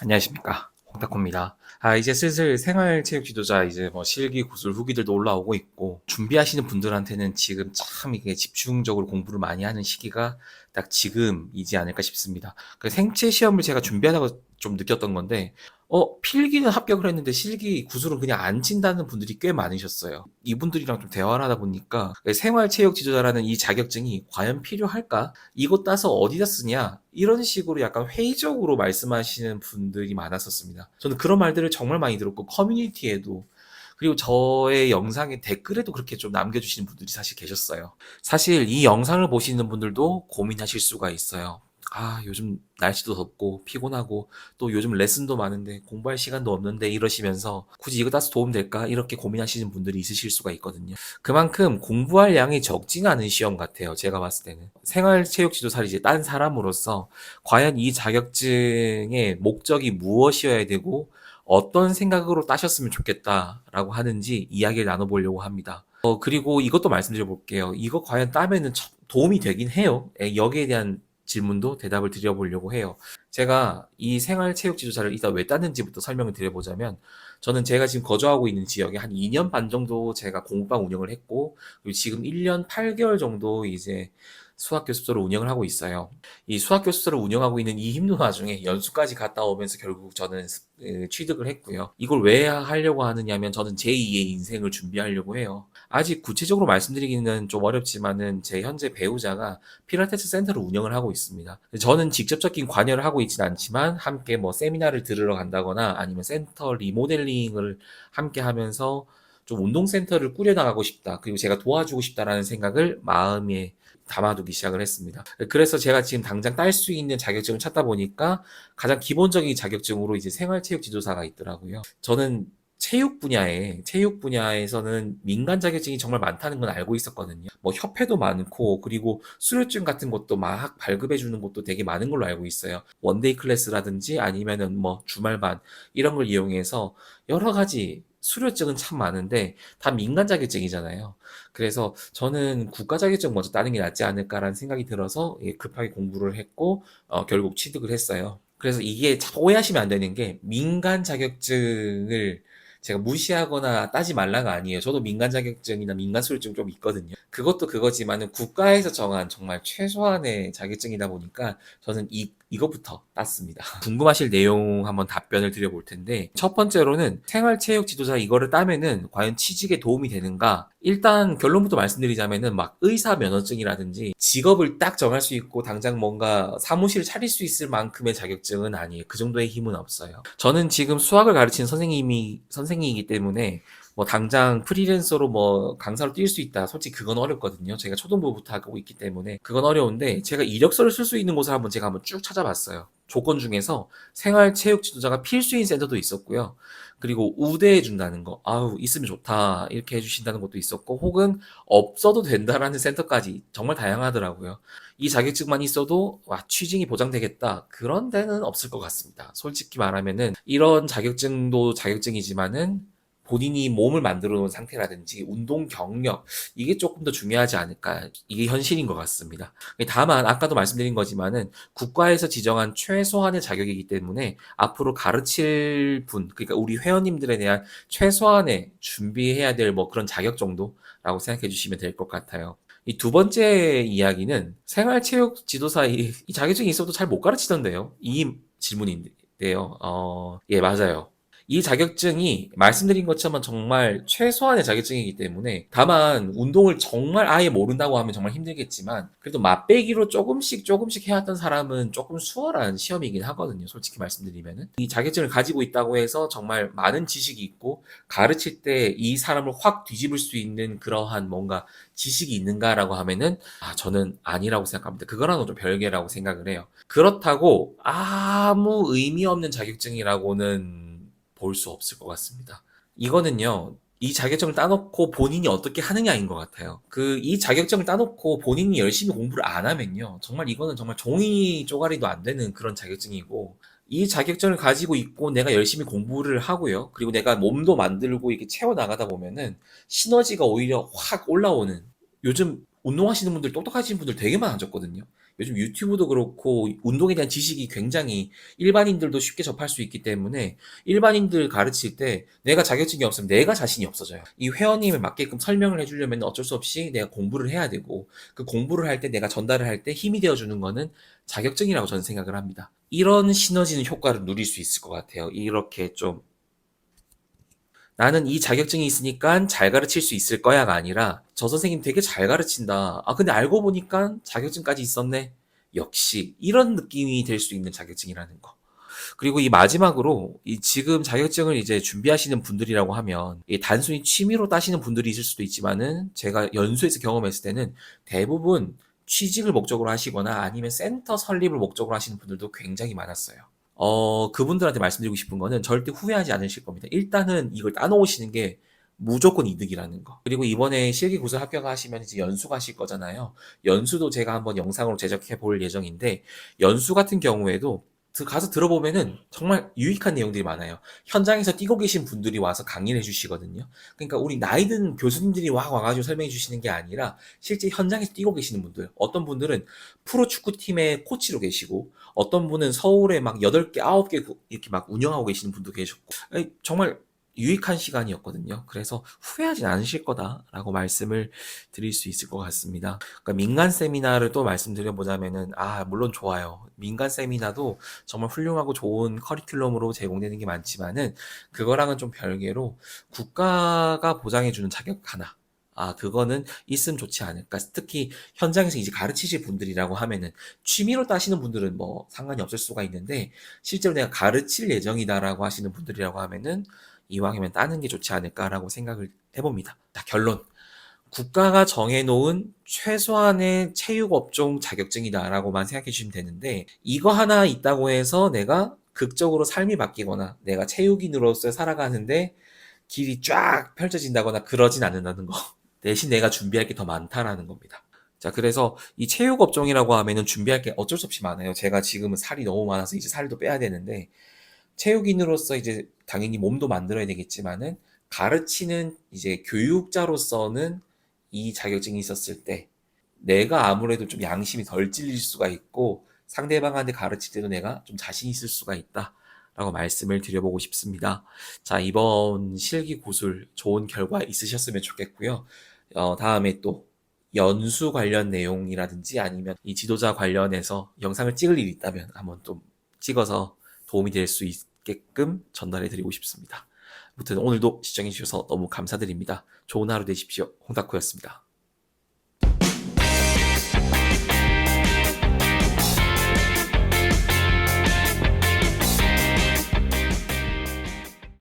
안녕하십니까. 홍타코입니다. 아, 이제 슬슬 생활체육 지도자 이제 뭐 실기 구술 후기들도 올라오고 있고, 준비하시는 분들한테는 지금 참 이게 집중적으로 공부를 많이 하는 시기가 딱 지금이지 않을까 싶습니다. 그 생체 시험을 제가 준비하다가 좀 느꼈던 건데, 어, 필기는 합격을 했는데 실기 구술은 그냥 안 친다는 분들이 꽤 많으셨어요. 이분들이랑 좀 대화를 하다 보니까 생활체육 지도자라는 이 자격증이 과연 필요할까? 이거 따서 어디다 쓰냐? 이런 식으로 약간 회의적으로 말씀하시는 분들이 많았었습니다. 저는 그런 말들을 정말 많이 들었고 커뮤니티에도 그리고 저의 영상의 댓글에도 그렇게 좀 남겨주시는 분들이 사실 계셨어요. 사실 이 영상을 보시는 분들도 고민하실 수가 있어요. 아, 요즘 날씨도 덥고 피곤하고 또 요즘 레슨도 많은데 공부할 시간도 없는데 이러시면서 굳이 이거 따서 도움 될까? 이렇게 고민하시는 분들이 있으실 수가 있거든요. 그만큼 공부할 양이 적진 않은 시험 같아요. 제가 봤을 때는. 생활체육 지도사를 이제 딴 사람으로서 과연 이 자격증의 목적이 무엇이어야 되고 어떤 생각으로 따셨으면 좋겠다라고 하는지 이야기를 나눠보려고 합니다. 어, 그리고 이것도 말씀드려 볼게요. 이거 과연 따면은 참 도움이 되긴 해요. 예, 여기에 대한 질문도 대답을 드려보려고 해요. 제가 이 생활체육 지도자를 이따 왜 땄는지부터 설명을 드려보자면, 저는 제가 지금 거주하고 있는 지역에 한 2년 반 정도 제가 공부방 운영을 했고, 그리고 지금 1년 8개월 정도 이제 수학교습소를 운영을 하고 있어요. 이 수학교습소를 운영하고 있는 이 힘든 와중에 연수까지 갔다 오면서 결국 저는 취득을 했고요. 이걸 왜 하려고 하느냐면 저는 제2의 인생을 준비하려고 해요. 아직 구체적으로 말씀드리기는 좀 어렵지만은 제 현재 배우자가 필라테스 센터를 운영을 하고 있습니다. 저는 직접적인 관여를 하고 있진 않지만 함께 뭐 세미나를 들으러 간다거나 아니면 센터 리모델링을 함께 하면서 좀 운동센터를 꾸려나가고 싶다. 그리고 제가 도와주고 싶다라는 생각을 마음에 담아두기 시작을 했습니다. 그래서 제가 지금 당장 딸 수 있는 자격증을 찾다 보니까 가장 기본적인 자격증으로 이제 생활체육 지도사가 있더라고요. 저는 체육 분야에, 체육 분야에서는 민간 자격증이 정말 많다는 건 알고 있었거든요. 뭐 협회도 많고, 그리고 수료증 같은 것도 막 발급해 주는 곳도 되게 많은 걸로 알고 있어요. 원데이 클래스라든지 아니면은 뭐 주말반, 이런 걸 이용해서 여러 가지 수료증은 참 많은데 다 민간 자격증이잖아요. 그래서 저는 국가 자격증 먼저 따는 게 낫지 않을까라는 생각이 들어서 예, 급하게 공부를 했고 어, 결국 취득을 했어요. 그래서 이게 참 오해하시면 안 되는 게 민간 자격증을 제가 무시하거나 따지 말라가 아니에요. 저도 민간 자격증이나 민간 수료증 좀 있거든요. 그것도 그거지만은 국가에서 정한 정말 최소한의 자격증이다 보니까 저는 이 이것부터 땄습니다. 궁금하실 내용 한번 답변을 드려볼 텐데 첫 번째로는 생활체육 지도자 이거를 따면은 과연 취직에 도움이 되는가? 일단 결론부터 말씀드리자면은 막 의사 면허증이라든지 직업을 딱 정할 수 있고 당장 뭔가 사무실을 차릴 수 있을 만큼의 자격증은 아니에요. 그 정도의 힘은 없어요. 저는 지금 수학을 가르치는 선생님이 선생님이기 때문에 뭐 당장 프리랜서로 뭐 강사로 뛸 수 있다. 솔직히 그건 어렵거든요. 제가 초등부부터 하고 있기 때문에 그건 어려운데 제가 이력서를 쓸 수 있는 곳을 한번 제가 한번 쭉 찾아봤어요. 조건 중에서 생활 체육 지도자가 필수인 센터도 있었고요. 그리고 우대해 준다는 거, 아우 있으면 좋다 이렇게 해주신다는 것도 있었고, 혹은 없어도 된다라는 센터까지 정말 다양하더라고요. 이 자격증만 있어도 와 취직이 보장되겠다 그런 데는 없을 것 같습니다. 솔직히 말하면은 이런 자격증도 자격증이지만은 본인이 몸을 만들어 놓은 상태라든지 운동 경력 이게 조금 더 중요하지 않을까 이게 현실인 것 같습니다. 다만 아까도 말씀드린 거지만은 국가에서 지정한 최소한의 자격이기 때문에 앞으로 가르칠 분 그러니까 우리 회원님들에 대한 최소한의 준비해야 될 뭐 그런 자격 정도라고 생각해 주시면 될 것 같아요. 이두 번째 이야기는 생활체육 지도사 이, 이 자격증이 있어도 잘 못 가르치던데요. 이 질문인데요. 어, 예, 맞아요. 이 자격증이 말씀드린 것처럼 정말 최소한의 자격증이기 때문에 다만 운동을 정말 아예 모른다고 하면 정말 힘들겠지만 그래도 맛배기로 조금씩 조금씩 해왔던 사람은 조금 수월한 시험이긴 하거든요. 솔직히 말씀드리면은 이 자격증을 가지고 있다고 해서 정말 많은 지식이 있고 가르칠 때 이 사람을 확 뒤집을 수 있는 그러한 뭔가 지식이 있는가라고 하면은 아, 저는 아니라고 생각합니다. 그거랑은 좀 별개라고 생각을 해요. 그렇다고 아무 의미 없는 자격증이라고는 볼 수 없을 것 같습니다. 이거는요, 이 자격증을 따놓고 본인이 어떻게 하느냐인 것 같아요. 그, 이 자격증을 따놓고 본인이 열심히 공부를 안 하면요, 정말 이거는 정말 종이 쪼가리도 안 되는 그런 자격증이고, 이 자격증을 가지고 있고 내가 열심히 공부를 하고요. 그리고 내가 몸도 만들고 이렇게 채워 나가다 보면은 시너지가 오히려 확 올라오는, 요즘 운동하시는 분들, 똑똑하신 분들 되게 많아졌거든요. 요즘 유튜브도 그렇고 운동에 대한 지식이 굉장히 일반인들도 쉽게 접할 수 있기 때문에 일반인들 가르칠 때 내가 자격증이 없으면 내가 자신이 없어져요. 이 회원님에 맞게끔 설명을 해주려면 어쩔 수 없이 내가 공부를 해야 되고 그 공부를 할 때 내가 전달을 할 때 힘이 되어주는 거는 자격증이라고 저는 생각을 합니다. 이런 시너지는 효과를 누릴 수 있을 것 같아요. 이렇게 좀 나는 이 자격증이 있으니까 잘 가르칠 수 있을 거야가 아니라 저 선생님 되게 잘 가르친다. 아, 근데 알고 보니까 자격증까지 있었네. 역시 이런 느낌이 될 수 있는 자격증이라는 거. 그리고 이 마지막으로 이 지금 자격증을 이제 준비하시는 분들이라고 하면 이 단순히 취미로 따시는 분들이 있을 수도 있지만은 제가 연수에서 경험했을 때는 대부분 취직을 목적으로 하시거나 아니면 센터 설립을 목적으로 하시는 분들도 굉장히 많았어요. 어, 그분들한테 말씀드리고 싶은 거는 절대 후회하지 않으실 겁니다. 일단은 이걸 따놓으시는 게 무조건 이득이라는 거. 그리고 이번에 실기구슬 합격하시면 이제 연수 가실 거잖아요. 연수도 제가 한번 영상으로 제작해 볼 예정인데, 연수 같은 경우에도 드- 가서 들어보면은 정말 유익한 내용들이 많아요. 현장에서 뛰고 계신 분들이 와서 강의를 해주시거든요. 그러니까 우리 나이든 교수님들이 와 와가지고 설명해 주시는 게 아니라 실제 현장에서 뛰고 계시는 분들. 어떤 분들은 프로 축구팀의 코치로 계시고, 어떤 분은 서울에 막 8개, 9개 구- 이렇게 막 운영하고 계시는 분도 계셨고, 정말 유익한 시간이었거든요. 그래서 후회하진 않으실 거다라고 말씀을 드릴 수 있을 것 같습니다. 그러니까 민간 세미나를 또 말씀드려보자면은, 아, 물론 좋아요. 민간 세미나도 정말 훌륭하고 좋은 커리큘럼으로 제공되는 게 많지만은, 그거랑은 좀 별개로 국가가 보장해주는 자격 하나. 아, 그거는 있으면 좋지 않을까. 특히 현장에서 이제 가르치실 분들이라고 하면은 취미로 따시는 분들은 뭐 상관이 없을 수가 있는데 실제로 내가 가르칠 예정이다라고 하시는 분들이라고 하면은 이왕이면 따는 게 좋지 않을까라고 생각을 해봅니다. 자, 결론. 국가가 정해놓은 최소한의 체육업종 자격증이다라고만 생각해 주시면 되는데 이거 하나 있다고 해서 내가 극적으로 삶이 바뀌거나 내가 체육인으로서 살아가는데 길이 쫙 펼쳐진다거나 그러진 않는다는 거. 대신 내가 준비할 게 더 많다라는 겁니다. 자, 그래서 이 체육 업종이라고 하면은 준비할 게 어쩔 수 없이 많아요. 제가 지금은 살이 너무 많아서 이제 살도 빼야 되는데, 체육인으로서 이제 당연히 몸도 만들어야 되겠지만은, 가르치는 이제 교육자로서는 이 자격증이 있었을 때, 내가 아무래도 좀 양심이 덜 찔릴 수가 있고, 상대방한테 가르칠 때도 내가 좀 자신 있을 수가 있다. 라고 말씀을 드려보고 싶습니다. 자, 이번 실기 고술 좋은 결과 있으셨으면 좋겠고요. 어, 다음에 또 연수 관련 내용이라든지 아니면 이 지도자 관련해서 영상을 찍을 일이 있다면 한번 좀 찍어서 도움이 될 수 있 게끔 전달해 드리고 싶습니다. 아무튼 오늘도 시청해 주셔서 너무 감사드립니다. 좋은 하루 되십시오. 홍다쿠였습니다.